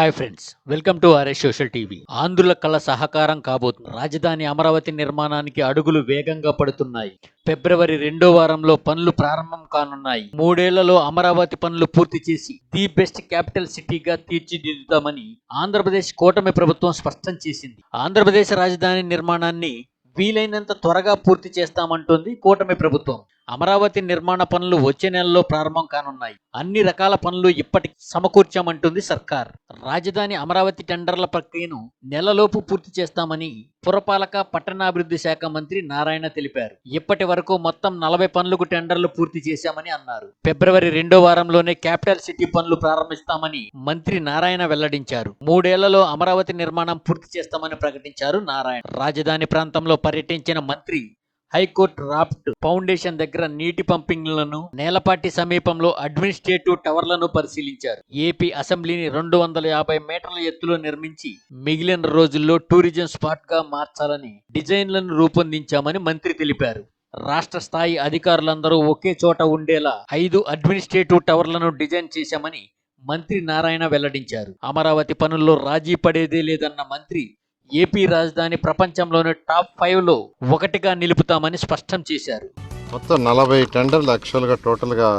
Hi friends welcome to RS social TV ఆంధ్రుల కళ సహకారం కాబోతుంది రాజధాని అమరావతి నిర్మాణానికి అడుగులు వేగంగా పడుతున్నాయి. ఫిబ్రవరి రెండో వారంలో పనులు ప్రారంభం కానున్నాయి. మూడేళ్ళలో అమరావతి పనులు పూర్తి చేసి ది బెస్ట్ క్యాపిటల్ సిటీగా తీర్చిదిద్దుతామని ఆంధ్రప్రదేశ్ కూటమి ప్రభుత్వం స్పష్టం చేసింది. ఆంధ్రప్రదేశ్ రాజధాని నిర్మాణాన్ని వీలైనంత త్వరగా పూర్తి చేస్తామంటుంది కూటమి ప్రభుత్వం. అమరావతి నిర్మాణ పనులు వచ్చే నెలలో ప్రారంభం కానున్నాయి. అన్ని రకాల పనులు ఇప్పటికి సమకూర్చామంటుంది సర్కార్. రాజధాని అమరావతి టెండర్ల ప్రక్రియను నెలలోపు పూర్తి చేస్తామని పురపాలక పట్టణాభివృద్ధి శాఖ మంత్రి నారాయణ తెలిపారు. ఇప్పటి వరకు మొత్తం నలభై పనులకు టెండర్లు పూర్తి చేశామని అన్నారు. ఫిబ్రవరి రెండో వారంలోనే క్యాపిటల్ సిటీ పనులు ప్రారంభిస్తామని మంత్రి నారాయణ వెల్లడించారు. మూడేళ్ళలో అమరావతి నిర్మాణం పూర్తి చేస్తామని ప్రకటించారు నారాయణ. రాజధాని ప్రాంతంలో పర్యటించిన మంత్రి హైకోర్టు రాఫ్ట్ ఫౌండేషన్ దగ్గర నీటి పంపింగ్లను నేలపాటి సమీపంలో అడ్మినిస్ట్రేటివ్ టవర్లను పరిశీలించారు. ఏపీ అసెంబ్లీని రెండు వందల యాభై మీటర్ల ఎత్తులో నిర్మించి మిగిలిన రోజుల్లో టూరిజం స్పాట్గా మార్చాలని డిజైన్లను రూపొందించామని మంత్రి తెలిపారు. రాష్ట్ర స్థాయి అధికారులందరూ ఒకే చోట ఉండేలా ఐదు అడ్మినిస్ట్రేటివ్ టవర్లను డిజైన్ చేశామని మంత్రి నారాయణ వెల్లడించారు. అమరావతి పనుల్లో రాజీ పడేదే లేదన్న మంత్రి ఏపీ రాజధాని ప్రపంచంలోని టాప్ ఫైవ్లో ఒకటిగా నిలుపుతామని స్పష్టం చేశారు. మొత్తం నలభై టెండర్లు యాక్చువల్గా టోటల్గా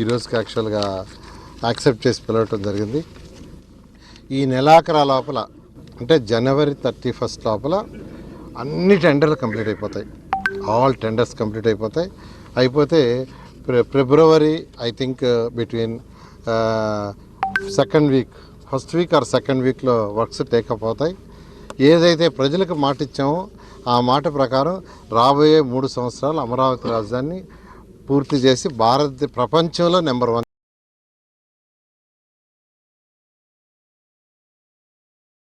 ఈ రోజుకి యాక్చువల్గా యాక్సెప్ట్ చేసి పిలవటం జరిగింది. ఈ నెలాఖరా లోపల అంటే జనవరి థర్టీ ఫస్ట్ లోపల అన్ని టెండర్లు కంప్లీట్ అయిపోతాయి. ఆల్ టెండర్స్ కంప్లీట్ అయిపోతాయి. అయిపోతే February I think between second week first week or second వీక్లో వర్క్స్ టేకప్ అవుతాయి. ఏదైతే ప్రజలకు మాట ఇచ్చామో ఆ మాట ప్రకారం రాబోయే మూడు సంవత్సరాలు అమరావతి రాజధానిని పూర్తి చేసి భారత ప్రపంచంలో నెంబర్ వన్